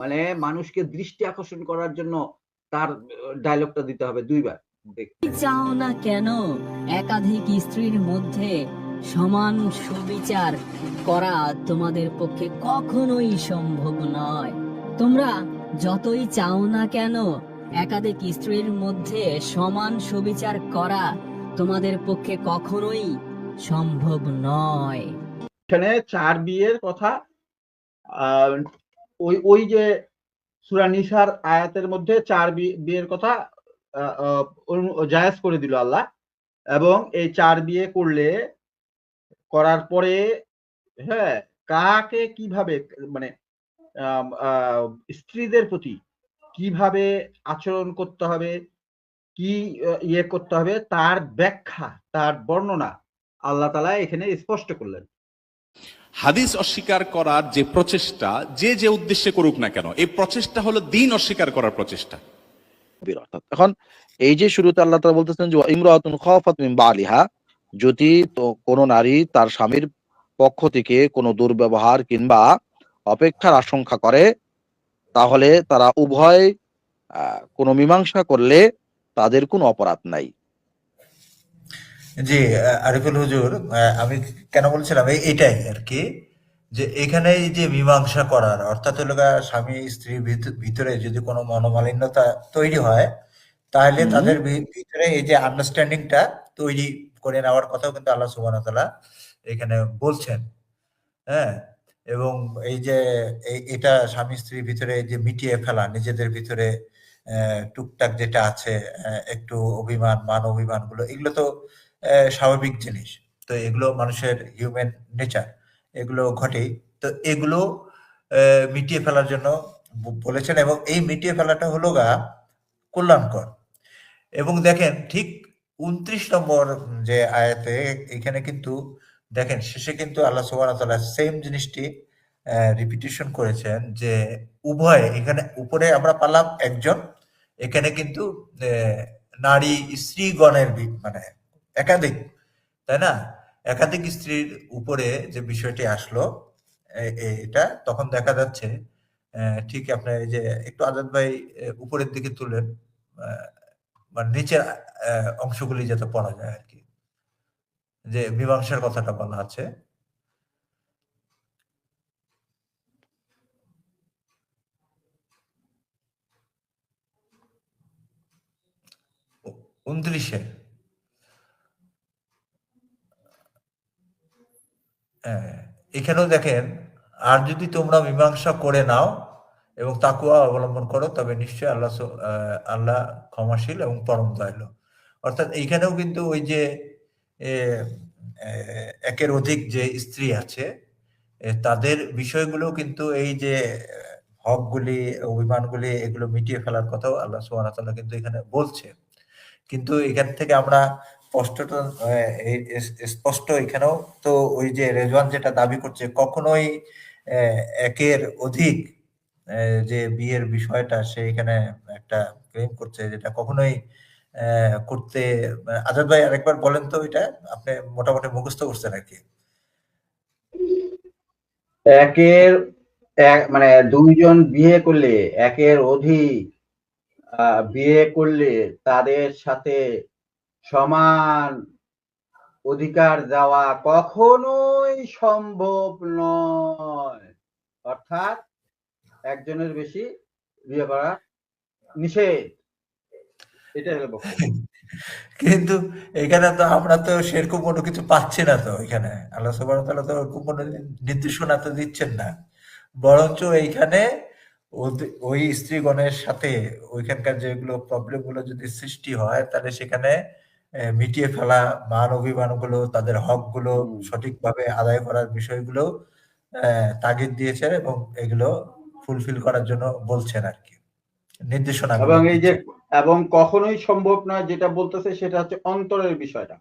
মানে মানুষকে দৃষ্টি আকর্ষণ করার জন্য তার ডায়লগটা দিতে হবে দুইবার। চাও না কেন একাধিক স্ত্রীর মধ্যে সমান সুবিচার করা তোমাদের পক্ষে কখনোই সম্ভব নয়? তোমরা যতই চাও না কেন একাধিক স্ত্রীর মধ্যে সমান সুবিচার করা তোমাদের পক্ষে কখনোই সম্ভব নয়। এখানে চার বিয়ের কথা আহ, ওই ওই যে সূরা নিসার আয়াতের মধ্যে চার বিয়ের কথা আহ, করে দিল আল্লাহ। এবং এই চার বিয়ে করলে করার পরে হ্যাঁ কাকে কীভাবে মানে স্ত্রীদের প্রতি কীভাবে আচরণ করতে হবে কি ইয়ে করতে হবে তার ব্যাখ্যা তার বর্ণনা আল্লাহ তালা এখানে স্পষ্ট করলেন। হাদিস অস্বীকার করার যে প্রচেষ্টা, যে যে উদ্দেশ্যে করুক না কেন, এই প্রচেষ্টা হলো দিন অস্বীকার করার প্রচেষ্টা। এখন এই যে শুরুতে আল্লাহ তাআলা বলতেছেন যে ইমরাতুন খাফাত মিন বালিহা যদি কোনো নারী তার স্বামীর পক্ষ থেকে কোনো দুর্ব্যবহার কিংবা অপেক্ষার আশঙ্কা করে, তাহলে তারা উভয় কোনো মীমাংসা করলে তাদের কোনো অপরাধ নাই। জি আরিফুল হুজুর আমি কেন বলছিলাম এই- এইটাই আর কি যে এখানে এই যে মীমাংসা করার অর্থাৎ হলো স্বামী স্ত্রীর ভিত- ভিতরে যদি কোনো মনোমালিন্যতা তৈরি হয় তাহলে তাদের ভিতরে এই যে আন্ডারস্ট্যান্ডিংটা তৈরি করে নেওয়ার কথাও কিন্তু আল্লাহ সুবহানাহু তাআলা এখানে বলছেন হ্যাঁ এবং এই যে এই- এটা স্বামী স্ত্রীর ভিতরে এই যে মিটিয়ে ফেলা নিজেদের ভিতরে টুকটাক যেটা আছে একটু অভিমান মান অভিমানগুলো এগুলো তো স্বাভাবিক জিনিস। তো এগুলো মানুষের হিউম্যান নেচার এগুলো ঘটেই। তো এগুলো মিটিয়ে ফেলার জন্য বলেছেন এবং এই মিটিয়ে ফেলাটা হলো গা কল্যাণকর। এবং দেখেন ঠিক উনত্রিশ নম্বর যে আয়াতে এখানে কিন্তু দেখেন শেষে কিন্তু আল্লাহ সুবহানাহু সেম জিনিসটি রিপিটেশন করেছেন যে উভয় এখানে উপরে আমরা পালাম একজন, এখানে কিন্তু নারী স্ত্রীগণের মানে একাধিক, তাই না? একাধিক স্ত্রীর উপরে যে বিষয়টি আসলো এটা তখন দেখা যাচ্ছে ঠিক আপনার এই যে একটু আজাদ ভাই উপরের দিকে তুলেন মানে নিচের অংশগুলি যাতে পড়া যায় আর কি। যে মীমাংসার কথাটা বলা আছে। উনত্রিশে হ্যাঁ, এখানেও দেখেন, আর যদি তোমরা মীমাংসা করে নাও এবং তাকুয়া অবলম্বন করো, তবে নিশ্চয়ই আল্লাহ আল্লাহ ক্ষমাশীল এবং পরম দয়ালু। অর্থাৎ এইখানেও কিন্তু ওই যে একের অধিক যে স্ত্রী আছে তাদের বিষয়গুলো কিন্তু এই যে, হকগুলি, অভিমানগুলি, এগুলো মিটিয়ে ফেলার কথাও আল্লাহ তাআলা কিন্তু এখানে বলছে। কিন্তু এখান থেকে আমরা স্পষ্টটা আহ, স্পষ্ট এখানেও। তো ওই যে রেজওয়ান যেটা দাবি করছে কখনোই একের অধিক যে বিয়ের বিষয়টা সে এখানে একটা ক্লেম করছে যেটা কখনোই করতে মানে আজাদ ভাই আরেকবার বলেন তো এটা আপনি মোটামুটি মুখস্থ করছেন আর কি। একের এক মানে দুইজন বিয়ে করলে একের অধিক বিয়ে করলে তাদের সাথে সমান অধিকার দেওয়া কখনোই সম্ভব নয়। অর্থাৎ একজনের বেশি বিয়ে করা নিষেধ। এটা হলো কিন্তু এখানে তো আমরা তো সেরকম কোনো কিছু পাচ্ছি না তো এখানে। আল্লাহ সুবহানাহু ওয়া তাআলা তো ওরকম কোনো নির্দেশনা তো দিচ্ছেন না। বরঞ্চ এইখানে ওই স্ত্রীগণের সাথে ওইখানকার যেগুলো প্রবলেমগুলো যদি সৃষ্টি হয়, তাহলে সেখানে মিটিয়ে ফেলা মান অভিমানগুলো তাদের হকগুলো হুম। সঠিকভাবে আদায় করার বিষয়গুলো তাগিদ দিয়েছেন এবং এগুলো ফুলফিল করার জন্য বলছেন আর কি। নির্দেশনা এবং এই যে এবং কখনোই সম্ভব নয় যেটা বলতেছে সেটা হচ্ছে অন্তরের বিষয়টা।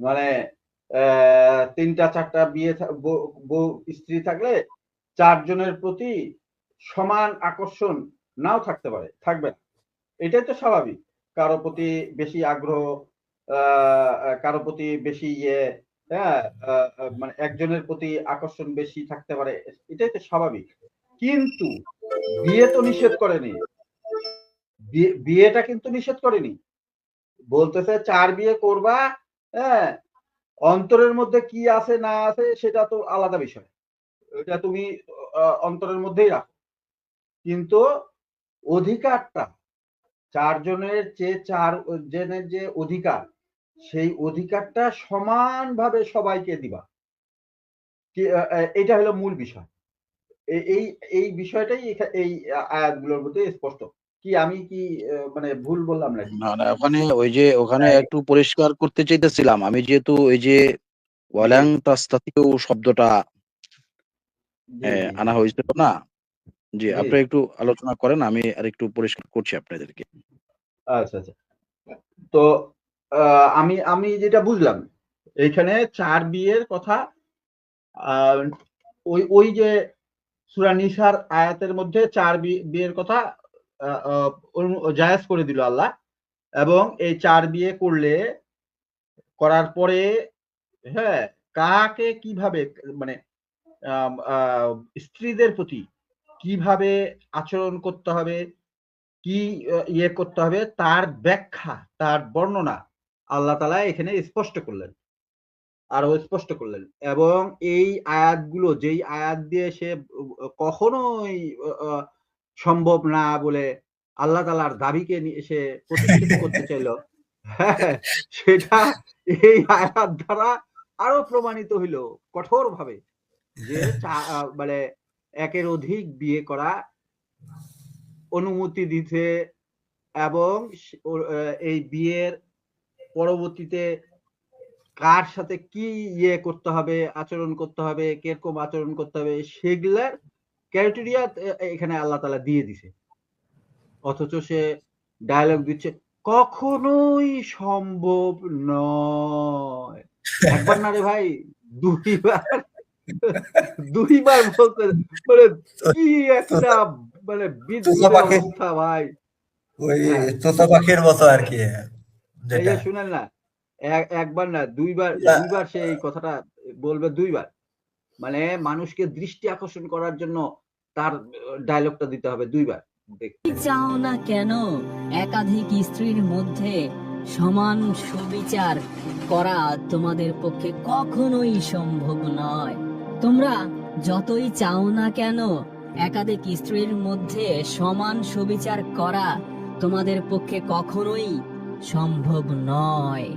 মানে আহ, তিনটা চারটা বিয়ে বউ- বউ স্ত্রী থাকলে চারজনের প্রতি সমান আকর্ষণ নাও থাকতে পারে থাকবে না। এটাই তো স্বাভাবিক। কারও প্রতি বেশি আগ্রহ কারও প্রতি বেশি ইয়ে হ্যাঁ মানে একজনের প্রতি আকর্ষণ বেশি থাকতে পারে, এটাই তো স্বাভাবিক। কিন্তু বিয়ে তো নিষেধ করেনি। বিয়েটা কিন্তু নিষেধ করেনি। বলতেছে চার বিয়ে করবা হ্যাঁ অন্তরের মধ্যে কি আছে না আছে সেটা তো আলাদা বিষয়। এটা তুমি অন্তরের মধ্যেই রাখো। কিন্তু অধিকারটা চারজনের যে চার জনের যে অধিকার সেই অধিকারটা সমানভাবে সবাইকে দিবা। এটা হলো মূল বিষয়। এই এই বিষয়টাই এই আয়াতগুলোর মধ্যে স্পষ্ট। কি আমি কি মানে ভুল বললাম নাকি? না না ওখানে ওই যে ওখানে একটু পরিষ্কার করতে চাইতেছিলাম। আমি যেহেতু ওই যে ওয়ালাং তাস্তাতিউ শব্দটা জি, আনা হয়েছিল না? জি জি। আপনি একটু আলোচনা করেন আমি আর একটু পরিষ্কার করছি আপনাদেরকে আচ্ছা আচ্ছা তো আমি আমি যেটা বুঝলাম এইখানে চার বিয়ের কথা ওই ওই যে সূরা নিসার আয়াতের মধ্যে চার বি- বিয়ের কথা অনু- জায়েজ করে দিল আল্লাহ এবং এই চার বিয়ে করলে করার পরে হ্যাঁ কাকে কীভাবে মানে আম, স্ত্রীদের প্রতি কীভাবে আচরণ করতে হবে, কি ইয়ে করতে হবে, তার ব্যাখ্যা, তার বর্ণনা আল্লাহ তালা এখানে স্পষ্ট করলেন। আরও স্পষ্ট করলেন। এবং এই আয়াতগুলো, যেই আয়াত দিয়ে সে কখনোই সম্ভব না বলে আল্লাহ তালার দাবিকে নিয়ে সে প্রতিষ্ঠিত করতে চাইল। হ্যাঁ সেটা এই আয়াত দ্বারা আরও প্রমাণিত হইল কঠোর ভাবে যে মানে একের অধিক বিয়ে করা অনুমতি দিতে এবং এই বিয়ের পরবর্তীতে কার সাথে কি ইয়ে করতে হবে, আচরণ করতে হবে, কীরকম আচরণ করতে হবে, সেগুলার ক্রাইটেরিয়া এখানে আল্লাহ তালা দিয়ে দিছে। অথচ সে ডায়ালগ দিচ্ছে, কখনোই সম্ভব নয়। একবার না রে ভাই, দুইবার। দুইবার বলতে মানে কি একটা মানে অবস্থা ভাই। ওই হ্যাঁ। তোতা পাখির মতো আর কি যেটা। শুনেন না একবার না দুইবার দুইবার সে এই কথাটা বলবে দুইবার। মানে মানুষকে দৃষ্টি আকর্ষণ করার জন্য তার ডায়লগটা দিতে হবে দুইবার। দেখ- চাও না কেন একাধিক স্ত্রীর মধ্যে সমান সুবিচার করা তোমাদের পক্ষে কখনোই সম্ভব নয়? তোমরা যতই চাও না কেন, একাধিক স্ত্রীর মধ্যে সমান সুবিচার করা তোমাদের পক্ষে কখনোই সম্ভব নয়।